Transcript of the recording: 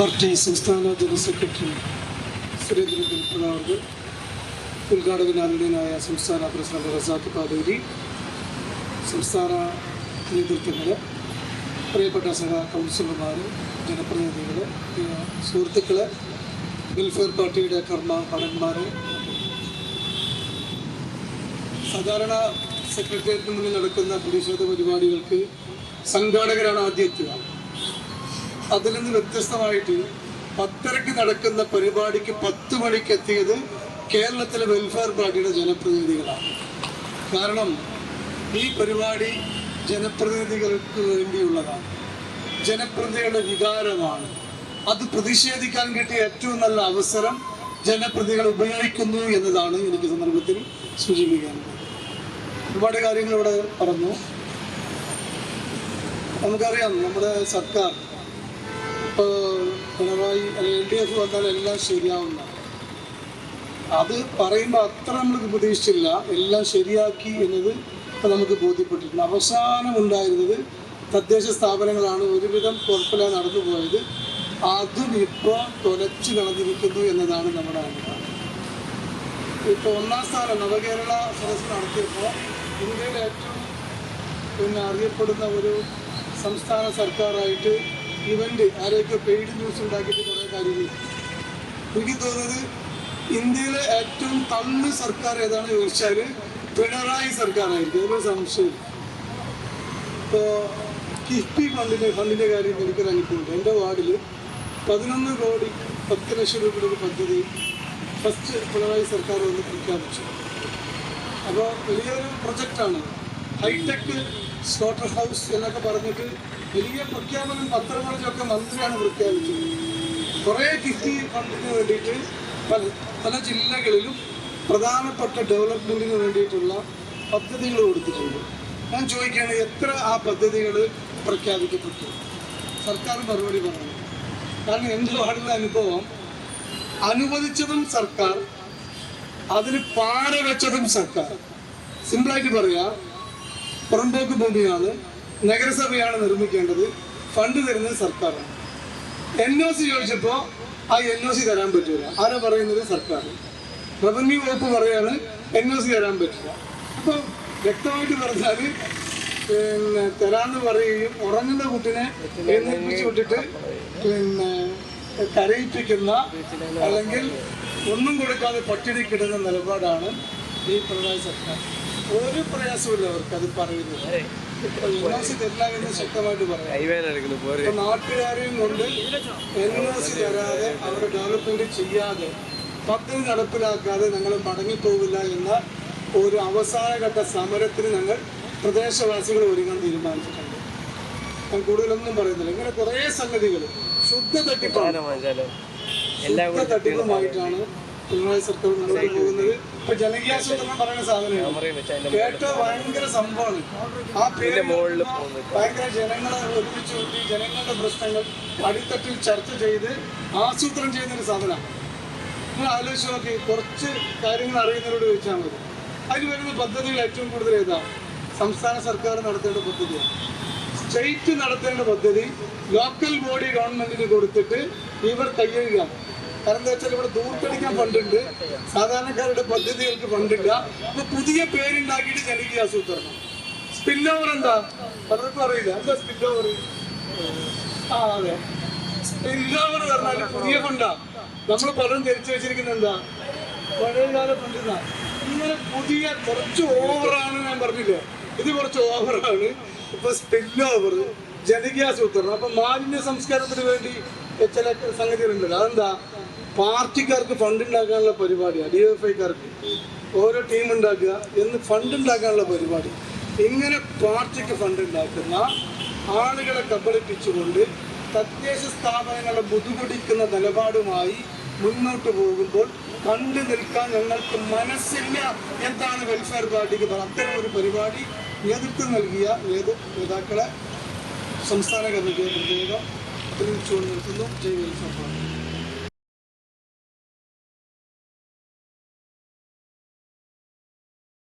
Party സംസ്ഥാന general secretary Surendran പിൽപ്പനാവ് ഉദ്ഘാടകനാഥനായ സംസ്ഥാന പ്രസിഡന്റ് റസാഖ് പാതൂരി സംസ്ഥാന നേതൃത്വങ്ങൾ പ്രിയപ്പെട്ട സഹ കൗൺസിലർമാർ ജനപ്രതിനിധികൾ സുഹൃത്തുക്കൾ വെൽഫെയർ പാർട്ടിയുടെ കർമ്മ ഭടന്മാർ സാധാരണ സെക്രട്ടേറിയറ്റിന് മുന്നിൽ നടക്കുന്ന പ്രതിഷേധ പരിപാടികൾക്ക് സംഘാടകരാണ് ആദ്യം എത്തുക അതിൽ നിന്ന് വ്യത്യസ്തമായിട്ട് പത്തരക്ക് നടക്കുന്ന പരിപാടിക്ക് പത്ത് മണിക്ക് എത്തിയത് കേരളത്തിലെ വെൽഫെയർ പാർട്ടിയുടെ ജനപ്രതിനിധികളാണ്. കാരണം ഈ പരിപാടി ജനപ്രതിനിധികൾക്ക് വേണ്ടിയുള്ളതാണ്. ജനപ്രതിനിധികളുടെ വികാരമാണ്. അത് പ്രതിഷേധിക്കാൻ കിട്ടിയ ഏറ്റവും നല്ല അവസരം ജനപ്രതികൾ ഉപയോഗിക്കുന്നു എന്നതാണ് എനിക്ക് സന്ദർഭത്തിൽ സൂചിപ്പിക്കാനുള്ളത്. ഒരുപാട് കാര്യങ്ങൾ ഇവിടെ പറഞ്ഞു. നമുക്കറിയാം നമ്മുടെ സർക്കാർ ഇപ്പോൾ പിണറായി എൽ ഡി എഫ് വന്നാൽ എല്ലാം ശരിയാവുന്ന. അത് പറയുമ്പോൾ അത്ര നമ്മൾക്ക് പ്രതീക്ഷിച്ചില്ല. എല്ലാം ശരിയാക്കി എന്നത് നമുക്ക് ബോധ്യപ്പെട്ടിട്ടുണ്ട്. അവസാനം ഉണ്ടായിരുന്നത് തദ്ദേശ സ്ഥാപനങ്ങളാണ് ഒരുവിധം കുഴപ്പമില്ല നടന്നു പോയത്. അതും ഇപ്പോൾ തുലച്ചു കളഞ്ഞിരിക്കുന്നു എന്നതാണ് നമ്മുടെ അനുഭവം ഇപ്പോൾ ഒന്നാം സ്ഥാനം നവകേരള സദസ് നടത്തിയപ്പോൾ ഇന്ത്യയിലെ ഏറ്റവും പിന്നെ അറിയപ്പെടുന്ന ഒരു സംസ്ഥാന സർക്കാരായിട്ട് ഇവന്റ് ആരെയൊക്കെ പെയ്ഡ് ന്യൂസ് ഉണ്ടാക്കിയിട്ട് കുറേ കാര്യങ്ങൾ. എനിക്ക് തോന്നുന്നത് ഇന്ത്യയിലെ ഏറ്റവും തള്ളു സർക്കാർ ഏതാണ് ചോദിച്ചാൽ പിണറായി സർക്കാരായിരിക്കും അതൊരു സംശയം. ഇപ്പോൾ കിഫ്ബി ഫണ്ടിന്റെ ഫണ്ടിന്റെ കാര്യം എനിക്കൊരു അനുഭവമുണ്ട് എന്റെ വാർഡിൽ പതിനൊന്ന് കോടി പത്ത് ലക്ഷം രൂപയുടെ പദ്ധതി ഫസ്റ്റ് പിണറായി സർക്കാർ വന്ന് പ്രഖ്യാപിച്ചു. അപ്പോൾ വലിയൊരു പ്രൊജക്റ്റാണ് ഹൈടെക് സ്ലോട്ടർ ഹൗസ് എന്നൊക്കെ പറഞ്ഞിട്ട് വലിയ പ്രഖ്യാപനം പത്രങ്ങളിലൊക്കെ മന്ത്രിയാണ് പ്രഖ്യാപിച്ചത്. കുറേ കിഫ്റ്റി ഫണ്ടിന് വേണ്ടിയിട്ട് പല പല ജില്ലകളിലും പ്രധാനപ്പെട്ട ഡെവലപ്മെന്റിന് വേണ്ടിയിട്ടുള്ള പദ്ധതികൾ കൊടുത്തിട്ടുണ്ട്. ഞാൻ ചോദിക്കുകയാണ് എത്ര ആ പദ്ധതികൾ പ്രഖ്യാപിക്കപ്പെട്ടു? സർക്കാർ മറുപടി പറഞ്ഞു. കാരണം എന്റെ പാടുള്ള അനുഭവം. അനുവദിച്ചതും സർക്കാർ അതിന് പാര വെച്ചതും സർക്കാർ. സിമ്പിളായിട്ട് പറയാ പുറമ്പോക്ക് ഭൂമിയാണ്. നഗരസഭയാണ് നിർമ്മിക്കേണ്ടത്. ഫണ്ട് തരുന്നത് സർക്കാരാണ്. എൻ ഒ സി ചോദിച്ചപ്പോൾ ആ എൻ ഒ സി തരാൻ പറ്റില്ല ആരാ പറയുന്നത്? സർക്കാർ. റവന്യൂ വകുപ്പ് പറയാണ് എൻ ഒ സി തരാൻ പറ്റില്ല അപ്പോൾ വ്യക്തമായിട്ട് പറഞ്ഞാൽ പിന്നെ തരാന്ന് പറയുകയും ഉറങ്ങുന്ന കുട്ടിനെ എഴുന്നേൽപ്പിച്ച് വിട്ടിട്ട് പിന്നെ കരയിപ്പിക്കുന്ന അല്ലെങ്കിൽ ഒന്നും കൊടുക്കാതെ പട്ടിണി കിടുന്ന നിലപാടാണ് ഈ പിണറായി സർക്കാർ. ഒരു പ്രയാസമില്ല അവർക്ക് അത് പറയുന്നത്. എൻ ഒ സി തരില്ല എന്ന് ശക്തമായിട്ട് പറയാം നാട്ടുകാരെയും കൊണ്ട് എൻ ഒ സി തരാതെ അവരുടെ ഡെവലപ്മെന്റ് ചെയ്യാതെ പദ്ധതി നടപ്പിലാക്കാതെ ഞങ്ങൾ മടങ്ങിപ്പോകില്ല എന്ന ഒരു അവസാനഘട്ട സമരത്തിന് ഞങ്ങൾ പ്രദേശവാസികൾ ഒരുങ്ങാൻ തീരുമാനിച്ചിട്ടുണ്ട്. ഞാൻ കൂടുതലൊന്നും പറയുന്നില്ല. ഇങ്ങനെ കുറേ സംഗതികൾ. ശുദ്ധ തട്ടിപ്പാണ്. ശുദ്ധ തട്ടിപ്പുമായിട്ടാണ് പിണറായി സർക്കാർ മുന്നോട്ട് പോകുന്നത്. ഇപ്പൊ ജനകീയാസൂത്രണം പറയുന്ന സാധനമാണ് ഭയങ്കര സംഭവമാണ്. ആ പേര് ഭയങ്കര ജനങ്ങളെ ഒരുമിച്ച് കൂട്ടി ജനങ്ങളുടെ പ്രശ്നങ്ങൾ അടിത്തട്ടിൽ ചർച്ച ചെയ്ത് ആസൂത്രണം ചെയ്യുന്ന ഒരു സാധനമാണ്. നിങ്ങൾ ആലോചിച്ച് നോക്കി കുറച്ച് കാര്യങ്ങൾ അറിയുന്നവരോട് ചോദിച്ചാൽ മതി. അതിന് വരുന്ന പദ്ധതികൾ ഏറ്റവും കൂടുതൽ ഏതാ? സംസ്ഥാന സർക്കാർ നടത്തേണ്ട പദ്ധതി. സ്റ്റേറ്റ് നടത്തേണ്ട പദ്ധതി ലോക്കൽ ബോഡി ഗവൺമെന്റിന് കൊടുത്തിട്ട് ഇവർ കയ്യെഴുതുക കാരണം എന്താ വെച്ചാൽ ഇവിടെ ദൂർത്തടിക്കാൻ ഫണ്ടുണ്ട്. സാധാരണക്കാരുടെ പദ്ധതികൾക്ക് ഫണ്ടില്ല. അപ്പൊ പുതിയ പേരുണ്ടാക്കിയിട്ട് ജനകീയ ആസൂത്രണം. സ്പിൽ ഓവർ എന്താ? പലർക്കും അറിയില്ല. എന്താ സ്പിൽ ഓവർ ആ അതെ. സ്പിൽ ഓവർ പറഞ്ഞാൽ പുതിയ ഫണ്ടാ. നമ്മൾ പലരും ധരിച്ചു വെച്ചിരിക്കുന്നത് എന്താ? പഴയകാല ഫണ്ട് എന്നാ. ഇങ്ങനെ പുതിയ കുറച്ച് ഓവറാണ് ഞാൻ പറഞ്ഞില്ലേ? ഇത് കുറച്ച് ഓവറാണ് ഇപ്പൊ സ്പിൽ ഓവർ ജനകീയാസൂത്രണം അപ്പൊ മാലിന്യ സംസ്കാരത്തിന് വേണ്ടി ചില സംഗതികളുണ്ടല്ലോ അതെന്താ? പാർട്ടിക്കാർക്ക് ഫണ്ട് ഉണ്ടാക്കാനുള്ള പരിപാടിയാണ് ഡി എഫ് ഐക്കാർക്ക് ഓരോ ടീം ഉണ്ടാക്കുക എന്ന് ഫണ്ട് ഉണ്ടാക്കാനുള്ള പരിപാടി. ഇങ്ങനെ പാർട്ടിക്ക് ഫണ്ട് ഉണ്ടാക്കുന്ന ആളുകളെ കബളിപ്പിച്ചുകൊണ്ട് തദ്ദേശ സ്ഥാപനങ്ങളെ മുതുകൊടിക്കുന്ന നിലപാടുമായി മുന്നോട്ട് പോകുമ്പോൾ കണ്ടു നിൽക്കാൻ ഞങ്ങൾക്ക് മനസ്സില്ല എന്താണ് വെൽഫെയർ പാർട്ടിക്ക് അത്തരം ഒരു പരിപാടി നേതൃത്വം നൽകിയ നേതൃ നേതാക്കളെ സംസ്ഥാന കമ്മിറ്റിയെ പ്രത്യേകം അഭിനന്ദിച്ചുകൊണ്ട് നിർത്തുന്നു ജയ് വെൽഫെയർ പാർട്ടി